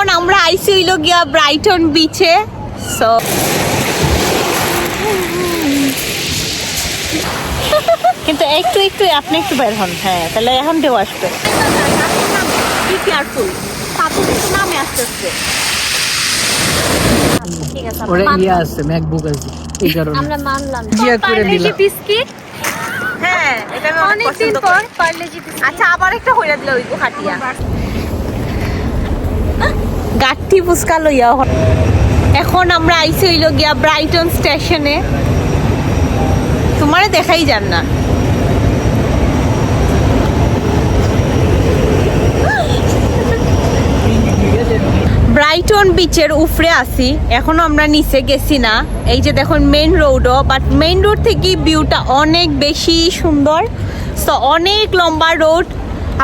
এখন আমরা আইসি হইল গিয়া ব্রাইটন বিচে সো কিন্তু একটু একটু আপনি একটু বের হন হ্যাঁ তাহলে এখন ঢেউ আসবে। বি কেয়ারফুল নামে আস্তে আস্তে ইয়ে আছে ম্যাকবুক আছে এই কারণে। আমরা মানলাম। জিয়া করে দিলাম বিস্কিট? হ্যাঁ এটা আমি অনেক পছন্দ। করি পার্লেজি বিস্কিট আচ্ছা আবার একটা হইরা দিলে ওই গাঠি ফুচকা লইয়া এখন আমরা আইসি হইল গিয়া ব্রাইটন স্টেশনে তোমারে দেখাই যান না। ব্রাইটন বিচের উপরে আসি এখনও আমরা নিচে গেছি না। এই যে দেখুন মেইন রোডও বাট মেইন রোড থেকে ভিউটা অনেক বেশি সুন্দর। সো অনেক লম্বা রোড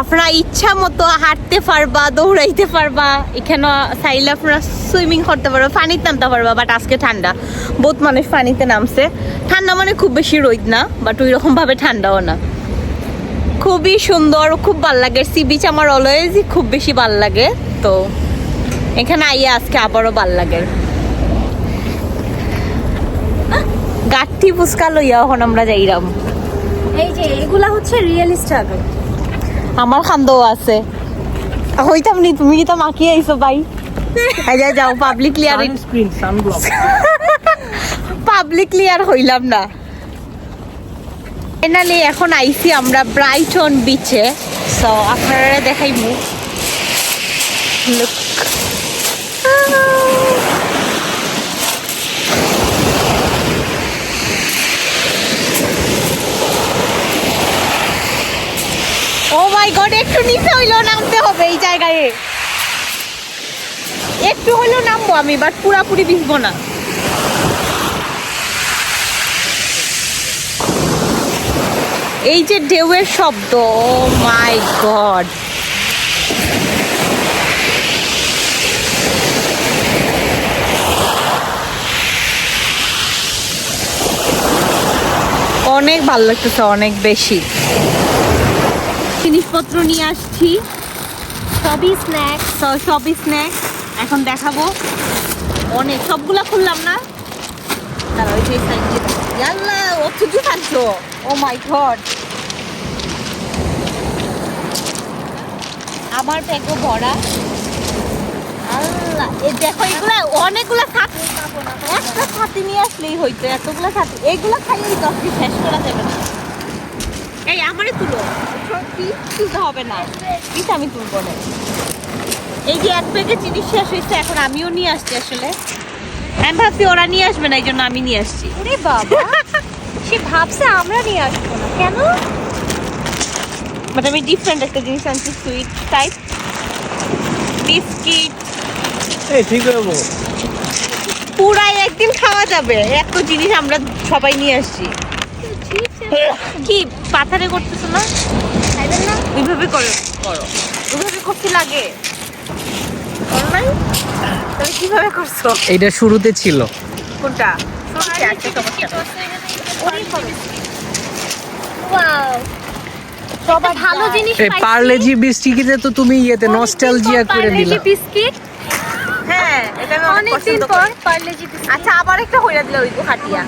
আপনারা ইচ্ছা মতো হাঁটতে পারবা, দৌড়াইতে পারবা। এখানে চাইলে আপনারা সুইমিং করতে পারবা, পানিতে নামতে পারবা বাট আজকে ঠান্ডা। বহুত মানুষ পানিতে নামছে। ঠান্ডা মানে খুব বেশি রোদ না বাট ওই রকম ভাবে ঠান্ডাও না। খুবই সুন্দর, খুব ভালো লাগে। সি বিচ আমার অলওয়েজই খুব বেশি ভালো লাগে, তো এখানে আইয়া আজকে আবারও ভালো লাগে। গাঠি ফুচকা লইয়া এখন আমরা যাইরাম। এই যে, এগুলা হচ্ছে রিয়েল স্ট্রাগল আমার খান্দও আছে। হইতাম নি তুমি কি তো মাখিয়ে আইছো ভাই? যা যাও public clear sunblock public clear হইলাম না। ফাইনালি এখন আইছি আমরা ব্রাইটন বিচে সো আপনারা দেখাইমু। লুক ও মাই গড, একটু নিচে হইল নামতে হবে এই জায়গায়। একটু হইলেও নামবো আমি বাট পুরাপুরি ভিজবো না। এই যে ঢেউয়ের শব্দ, ও মাই গড। অনেক ভালো লাগতেছে, অনেক বেশি। জিনিসপত্র নিয়ে আসছি। সবই স্ন্যাক্স সবই স্ন্যাক্স এখন দেখাবো। অনেক, সবগুলা খুললাম না। তারা ওই ও ও মাই আমার ভরা। আল্লাহ, এ দেখো, এগুলা নিয়ে আসলেই হইতো এগুলা খাইলেই দশ দিন শেষ করা যাবে না। এই আমারে তুলো। তুলতে হবে না? পিস আমি তুলবো না। এই যে এক ব্যাগে জিনিস শেষ হয়েছে এখন আমিও নিয়ে আসছি আসলে। আমি ভাবছি ওরা নিয়ে আসবে না এই জন্য আমি নিয়ে আসছি। সে ভাবছে আমরা নিয়ে আসব না। কেন? বাট আমি ডিফারেন্ট একটা জিনিস আনছি সুইট টাইপ বিস্কিট এই ঠিক হইব পুরাই একদিন খাওয়া যাবে। এত জিনিস আমরা সবাই নিয়ে আসছি। কি পাথারে করতেছো না? খাইবেন না? ওইভাবে করো। করো। ওইভাবে করতে লাগে। কীভাবে করছ? এইটা শুরুতে ছিল। কোনটা? শুনছি আজকে সমস্যা ওয়াও। ভালো জিনিস এই পার্লেজি বিস্কিটে তো তুমি ইয়েতে নস্টালজিয়া করে দিলা বিস্কিট। হ্যাঁ এটা আমি অনেক অনেকদিন পছন্দ পর করি পার্লেজি বিস্কিট। আচ্ছা আবার একটা হইরা দিলে ওই হাটিয়া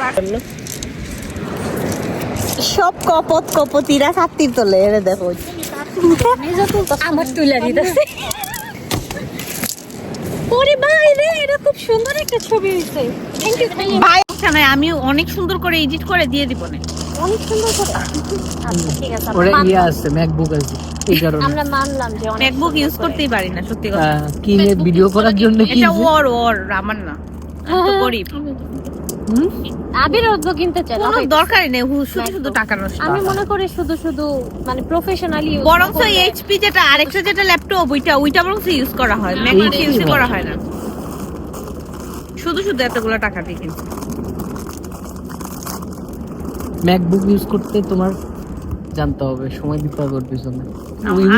সব কপত কপতিরা ছাত্রীর তোলে এরে দেখো। আমার তুলে দিতেছে। ওরে ভাই রে এটা খুব সুন্দর একটা ছবি হয়েছে। ভাই এখানে আমি অনেক সুন্দর করে এডিট করে দিয়ে দিব না। অনেক সুন্দর করে। আচ্ছা ঠিক আছে আমরা ওরা ইয়ে আছে ম্যাকবুক আছে এই কারণে। আমরা মানলাম যে ম্যাকবুক ইউজ করতেই পারি না সত্যি কথা। কিনে ভিডিও করার জন্য কি এটা ওর ওর আমার না। আমি তো গরিব। আবির কিনতে চাই কোনো দরকারই নেই শুধু শুধু টাকা নষ্ট। আমি মনে করি শুধু শুধু মানে প্রফেশনালি বরং এইচপি যেটা আরেকটা যেটা ল্যাপটপ ওইটা ওইটা বরং ইউজ করা হয়। ম্যাকবুক ইউজ করা হয়। না। শুধু শুধু এতগুলো টাকা দিয়ে কিনছি ম্যাকবুক ইউজ করতে তোমার জানতে হবে সময় দিতে হবে ওর পিছনে।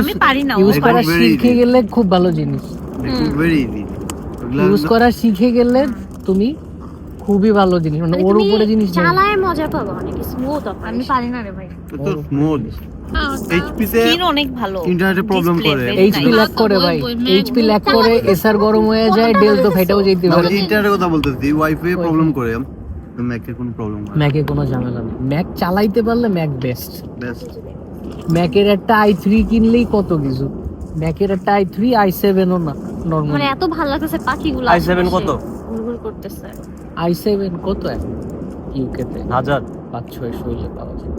আমি পারি না, ইউজ করা শিখে গেলে খুব ভালো জিনিস। ভেরি ইউজ করা শিখে গেলে তুমি খুবই ভালো জিনিস মানে ওর উপরে জিনিস নেই। চালায় মজা পাবো অনেক স্মুথ আমি পারি না রে ভাই। তো স্মুথ এইচপি অনেক ভালো। ইন্টারনেটে প্রবলেম করে। very এইচপি ল্যাগ করে ভাই। এইচপি ল্যাগ করে এসআর গরম হয়ে যায় ডেল তো ফাইটাও যেতে পারে। ইন্টারনেটের কথা বলতেছি ওয়াইফাই প্রবলেম করে ম্যাকের কোনো প্রবলেম ম্যাকে কোনো ঝামেলা নেই। ম্যাক চালাইতে পারলে ম্যাক বেস্ট বেস্ট ম্যাকের একটা আই থ্রি কিনলেই কত কিছু? ম্যাকের একটা আই থ্রি আই সেভেনও না মানে এত ভালো লাগতেছে পাখিগুলো i7 কত? ঘুরঘুর করতেছে। আই সেভেন কত এখন? ইউকেতে হাজার। পাঁচ ছয় হইলে পাওয়া যায়।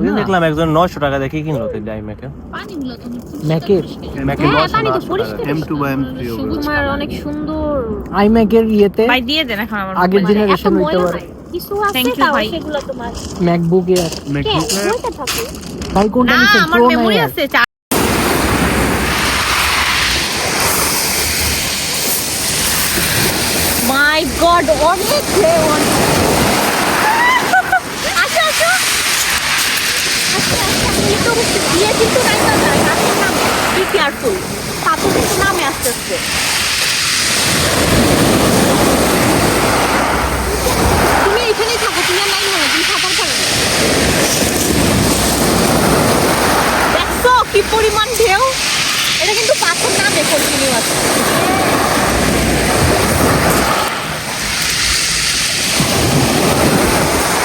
ওই দেখলাম একজন নয়শো টাকা দেখে কিনলো তো ডাইম্যাকে পানিগুলো তো ম্যাকের? ম্যাকে হ্যাঁ, টাকা পরিষ্কার। এম টু বা এম থ্রি তোমার অনেক সুন্দর। আই ম্যাকের ইয়েতে ভাই দিয়ে দেন এখন আমার আগের generation হইতে পারে। কিছু আছে তাও সেগুলো তোমার। ম্যাকবুক ম্যাকবুকে ভাই কোনটা নিছেন? প্রো না মেমোরি আছে গড অনেক অনেক। আসো, আসো। দিয়ে কিন্তু নাই বাবা, পাথর কিন্তু নামে আস্তে আস্তে। তুমি এখানেই থাকো তুমি আর নাই মনে তুমি সাঁতার পারো। দেখছ কি পরিমাণ ঢেউ এটা কিন্তু পাথর নামে কন্টিনিউ আছে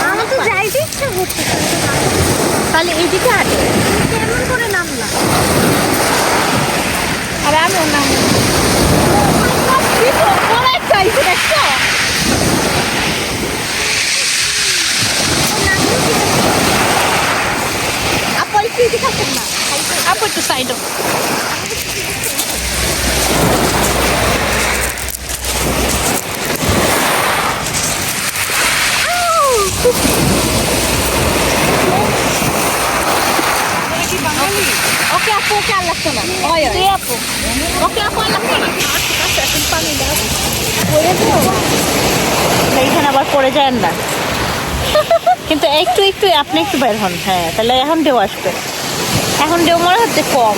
আমার তো যাইতে ইচ্ছা করছে তাহলে এইদিকে হাঁটে কেমন করে নামলাম? আর আমি নাম ইসে দেখছ আপু একটু এদিকে না। আপু একটু সাইড ওকে আপু ওকে আর এইখানে আবার পড়ে যায় না। কিন্তু একটু একটু আপনি একটু বের হন। হ্যাঁ তাহলে এখন ঢেউ আসবে। এখন ঢেউ মনে হচ্ছে কম।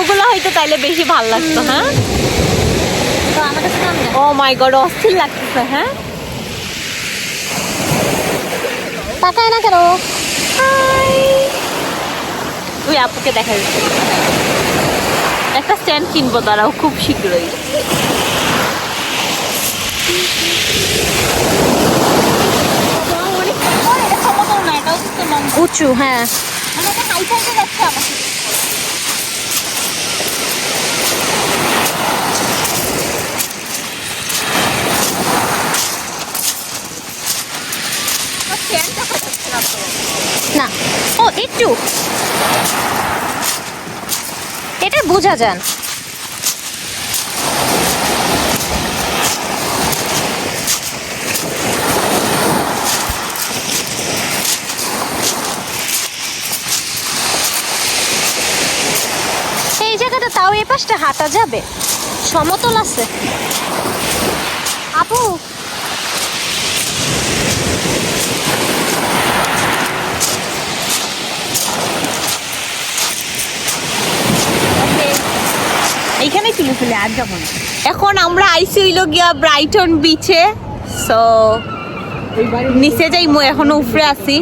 পিছনে হয়তো তাহলে বেশি ভালো লাগতো হ্যাঁ ও মাই গড অস্থির লাগতেছে হ্যাঁ তাকায় না কেন ওই আপুকে দেখা যাচ্ছে একটা স্ট্যান্ড কিনবো দাঁড়াও খুব শীঘ্রই উঁচু হ্যাঁ না। ও, একটু। এটা বোঝা যান। এই জায়গাটা তাও এই পাশটা হাঁটা যাবে। সমতল আছে। আপু আর এখন আমরা আইসি হইল গিয়া ব্রাইটন বিচে সো নিচে যাই মু এখনও উপরে আছি।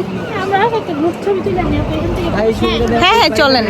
হ্যাঁ হ্যাঁ চলেন।